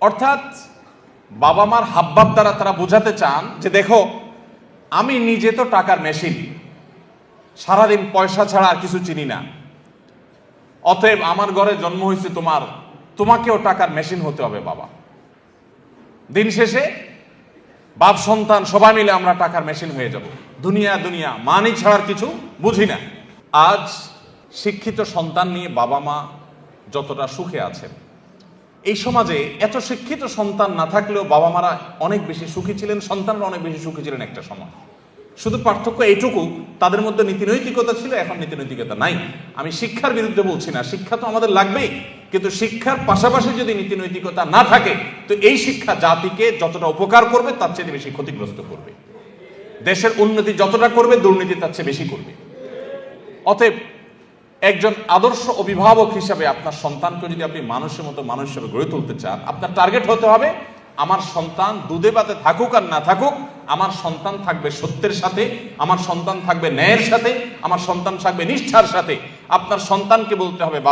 অর্থাৎ বাবা মার হাবভাব দ্বারা তারা বোঝাতে চান যে দেখো, আমি নিজে তো টাকার মেশিন সারাদিন পয়সা ছাড়া আর কিছু চিনি না। অতএব আমার ঘরে জন্ম হয়েছে তোমার। তোমাকেও টাকার মেশিন হতে হবে, বাবা। দিন শেষে বাপ সন্তান সবাই মিলে আমরা টাকার মেশিন হয়ে যাব। দুনিয়া দুনিয়া মানি ছাড়ার কিছু বুঝি না। আজ শিক্ষিত সন্তান নিয়ে বাবা মা যতটা সুখে আছেন এই সমাজে এত শিক্ষিত সন্তান না থাকলেও বাবা মারা অনেক বেশি সুখী ছিলেন, সন্তানরা অনেক বেশি সুখী ছিলেন একটা সময়। শুধু পার্থক্য এইটুকু, তাদের মধ্যে নীতিনৈতিকতা ছিল, এখন নীতিনৈতিকতা নাই। আমি শিক্ষার বিরুদ্ধে বলছি না, শিক্ষা তো আমাদের লাগবেই, কিন্তু শিক্ষার পাশাপাশি যদি নীতিনৈতিকতা না থাকে, তো এই শিক্ষা জাতিকে যতটা উপকার করবে, তার চেয়ে বেশি ক্ষতিগ্রস্ত করবে। দেশের উন্নতি যতটা করবে, দুর্নীতি তার চেয়ে বেশি করবে। অতএব একজন আদর্শ অভিভাবক হিসাবে আপনার সন্তানকে যদি আপনি মানুষের মতো মানুষ হিসাবে গড়ে তুলতে চান, আপনার টার্গেট হতে হবে, আমার সন্তান দুধে পাতে থাকুক আর না থাকুক, আমার সন্তান থাকবে সত্যের সাথে, আমার সন্তান থাকবে ন্যায়ের সাথে, আমার সন্তান থাকবে নিষ্ঠার সাথে। আপনার সন্তানকে বলতে হবে, বাবা